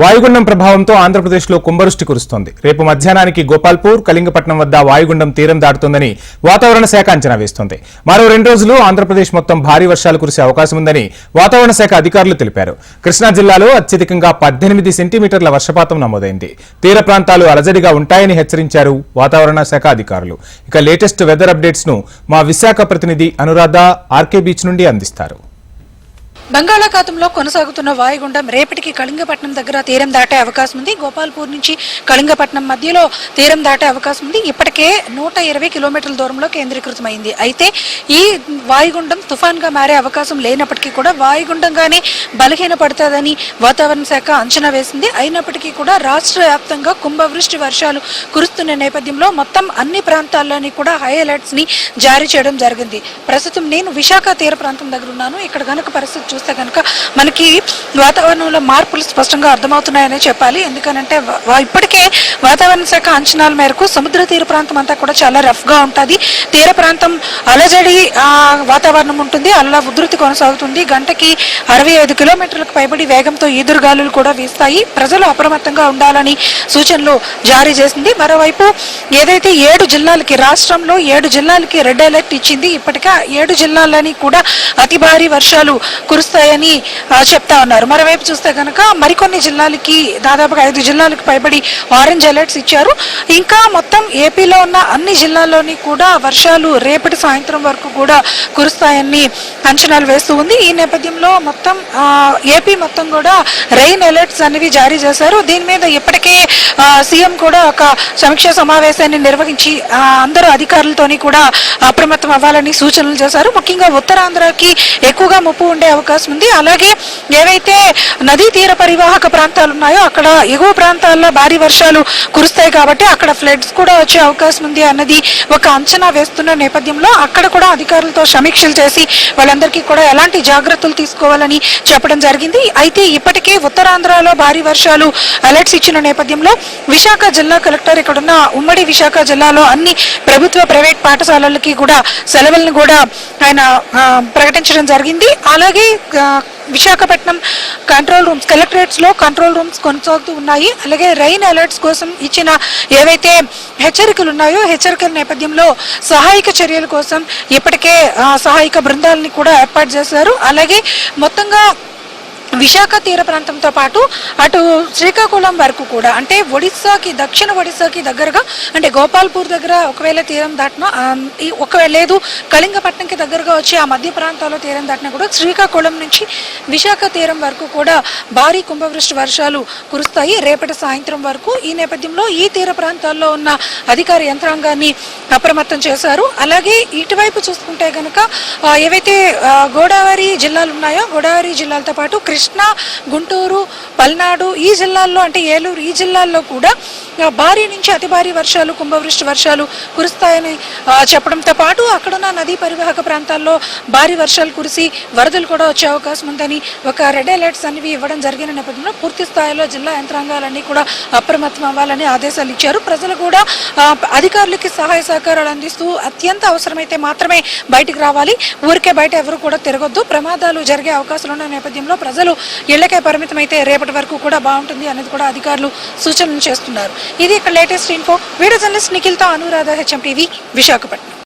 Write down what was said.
వాయుగుండం ప్రభావంతో ఆంధ్రప్రదేశ్లో కుంభరుష్టి కురుస్తోంది. రేపు మధ్యాహ్నానికి గోపాల్పూర్ కళింగపట్నం వద్ద వాయుగుండం తీరం దాటుతుందని వాతావరణ శాఖ అంచనా వేస్తోంది. మరో రెండు రోజులు ఆంధ్రప్రదేశ్ మొత్తం భారీ వర్షాలు కురిసే అవకాశం ఉందని వాతావరణ శాఖ అధికారులు తెలిపారు. కృష్ణా జిల్లాలో అత్యధికంగా పద్దెనిమిది సెంటీమీటర్ల వర్షపాతం నమోదైంది. తీర ప్రాంతాలు అలజడిగా ఉంటాయని హెచ్చరించారు వాతావరణ శాఖ అధికారులు. ఇక లేటెస్ట్ వెదర్ అప్డేట్స్ను మా విశాఖ ప్రతినిధి అనురాధ ఆర్కే బీచ్ నుండి అందిస్తారు. బంగాళాఖాతంలో కొనసాగుతున్న వాయుగుండం రేపటికి కళింగపట్నం దగ్గర తీరం దాటే అవకాశం ఉంది. గోపాల్పూర్ నుంచి కళింగపట్నం మధ్యలో తీరం దాటే అవకాశం ఉంది. ఇప్పటికే నూట ఇరవై కిలోమీటర్ల దూరంలో కేంద్రీకృతమైంది. అయితే ఈ వాయుగుండం తుఫాన్గా మారే అవకాశం లేనప్పటికీ కూడా వాయుగుండంగానే బలహీన పడుతుందని వాతావరణ శాఖ అంచనా వేసింది. అయినప్పటికీ కూడా రాష్ట్ర వ్యాప్తంగా కుంభవృష్టి వర్షాలు కురుస్తున్న నేపథ్యంలో మొత్తం అన్ని ప్రాంతాల్లోని కూడా హై అలర్ట్స్ని జారీ చేయడం జరిగింది. ప్రస్తుతం నేను విశాఖ తీర ప్రాంతం దగ్గర ఉన్నాను. ఇక్కడ గనుక పరిస్థితి చూస్తే కనుక మనకి వాతావరణంలో మార్పులు స్పష్టంగా అర్థమవుతున్నాయని చెప్పాలి. ఎందుకనంటే ఇప్పటికే వాతావరణ శాఖ అంచనాల మేరకు సముద్ర తీర ప్రాంతం అంతా కూడా చాలా రఫ్గా ఉంటుంది. తీర ప్రాంతం అలజడి వాతావరణం ఉంటుంది. అలా ఉధృతి కొనసాగుతుంది. గంటకి అరవై ఐదు కిలోమీటర్లకు పైబడి వేగంతో ఈదురుగాలులు కూడా వీస్తాయి. ప్రజలు అప్రమత్తంగా ఉండాలని సూచనలు జారీ చేసింది. మరోవైపు ఏదైతే ఏడు జిల్లాలకి రాష్ట్రంలో ఏడు జిల్లాలకి రెడ్ అలర్ట్ ఇచ్చింది ఇప్పటికే ఏడు జిల్లాలని కూడా అతి భారీ వర్షాలు కురుస్తాయని చెప్తా ఉన్నారు. మరోవైపు చూస్తే కనుక మరికొన్ని జిల్లాలకి దాదాపుగా ఐదు జిల్లాలకు పైబడి ఆరెంజ్ అలర్ట్స్ ఇచ్చారు. ఇంకా మొత్తం ఏపీలో ఉన్న అన్ని జిల్లాల్లోని కూడా వర్షాలు రేపటి సాయంత్రం వరకు కూడా కురుస్తాయని అంచనాలు వేస్తూ ఉంది. ఈ నేపథ్యంలో మొత్తం ఏపీ మొత్తం కూడా రెయిన్ అలర్ట్స్ అనేవి జారీ చేశారు. దీని మీద ఇప్పటికే సీఎం కూడా ఒక సమీక్ష సమావేశాన్ని నిర్వహించి అందరూ అధికారులతోని కూడా అప్రమత్తం అవ్వాలని సూచనలు చేశారు. ముఖ్యంగా ఉత్తరాంధ్రకి ఎక్కువగా ముప్పు ఉండే అవకాశం ఉంది. అలాగే ఏవైతే నదీ తీర పరివాహక ప్రాంతాలు ఉన్నాయో అక్కడ ఎగువ ప్రాంతాల్లో భారీ వర్షాలు కురుస్తాయి కాబట్టి అక్కడ ఫ్లడ్స్ కూడా వచ్చే అవకాశం ఉంది అన్నది ఒక అంచనా వేస్తున్న నేపథ్యంలో అక్కడ కూడా అధికారులతో సమీక్షలు చేసి వాళ్ళందరికీ కూడా ఎలాంటి జాగ్రత్తలు తీసుకోవాలని చెప్పడం జరిగింది. అయితే ఇప్పటికే ఉత్తరాంధ్రలో భారీ వర్షాలు అలర్ట్స్ ఇచ్చిన నేపథ్యంలో విశాఖ జిల్లా కలెక్టర్ ఇక్కడున్న ఉమ్మడి విశాఖ జిల్లాలో అన్ని ప్రభుత్వ ప్రైవేట్ పాఠశాలలకి కూడా సెలవులను కూడా ఆయన ప్రకటించడం జరిగింది. అలాగే విశాఖపట్నం కంట్రోల్ రూమ్స్ కలెక్టరేట్స్లో కంట్రోల్ రూమ్స్ కొనసాగుతూ ఉన్నాయి. అలాగే రైన్ అలర్ట్స్ కోసం ఇచ్చిన ఏవైతే హెచ్చరికలు ఉన్నాయో హెచ్చరికల నేపథ్యంలో సహాయక చర్యల కోసం ఇప్పటికే సహాయక బృందాలని కూడా ఏర్పాటు చేశారు. అలాగే మొత్తంగా విశాఖ తీర ప్రాంతంతో పాటు అటు శ్రీకాకుళం వరకు కూడా అంటే ఒడిస్సాకి దక్షిణ ఒడిస్సాకి దగ్గరగా అంటే గోపాల్పూర్ దగ్గర ఒకవేళ తీరం దాటినా ఈ ఒకవేళ లేదు కళింగపట్నంకి దగ్గరగా వచ్చి ఆ మధ్య ప్రాంతాల్లో తీరం దాటినా కూడా శ్రీకాకుళం నుంచి విశాఖ తీరం వరకు కూడా భారీ కుంభవృష్టి వర్షాలు కురుస్తాయి. రేపటి సాయంత్రం వరకు ఈ నేపథ్యంలో ఈ తీర ప్రాంతాల్లో ఉన్న అధికార యంత్రాంగాన్ని అప్రమత్తం చేశారు. అలాగే ఇటువైపు చూసుకుంటే కనుక ఏవైతే గోదావరి జిల్లాలు ఉన్నాయో గోదావరి జిల్లాలతో పాటు కృష్ణ కృష్ణా గుంటూరు పల్నాడు ఈ జిల్లాల్లో అంటే ఏలూరు ఈ జిల్లాల్లో కూడా భారీ నుంచి అతి భారీ వర్షాలు కుంభవృష్టి వర్షాలు కురుస్తాయని చెప్పడంతో పాటు అక్కడున్న నదీ పరివాహక ప్రాంతాల్లో భారీ వర్షాలు కురిసి వరదలు కూడా వచ్చే అవకాశం ఉందని ఒక రెడ్ అలర్ట్స్ అనేవి ఇవ్వడం జరిగిన నేపథ్యంలో పూర్తి స్థాయిలో జిల్లా యంత్రాంగాలన్నీ కూడా అప్రమత్తం అవ్వాలని ఆదేశాలు ఇచ్చారు. ప్రజలు కూడా అధికారులకి సహాయ సహకారాలు అందిస్తూ అత్యంత అవసరమైతే మాత్రమే బయటికి రావాలి. ఊరికే బయట ఎవరు కూడా తిరగొద్దు. ప్రమాదాలు జరిగే అవకాశాలు ఉన్న నేపథ్యంలో ప్రజలు ఇళ్ళకే పరిమితం అయితే రేపటి వరకు కూడా బాగుంటుంది అనేది కూడా అధికారులు సూచనలు చేస్తున్నారు. ఇది ఇక్కడ లేటెస్ట్ ఇన్ఫో. వీడియో జర్నలిస్ట్ నిఖిల్తో అనురాధ హెచ్ఎం టీవీ విశాఖపట్నం.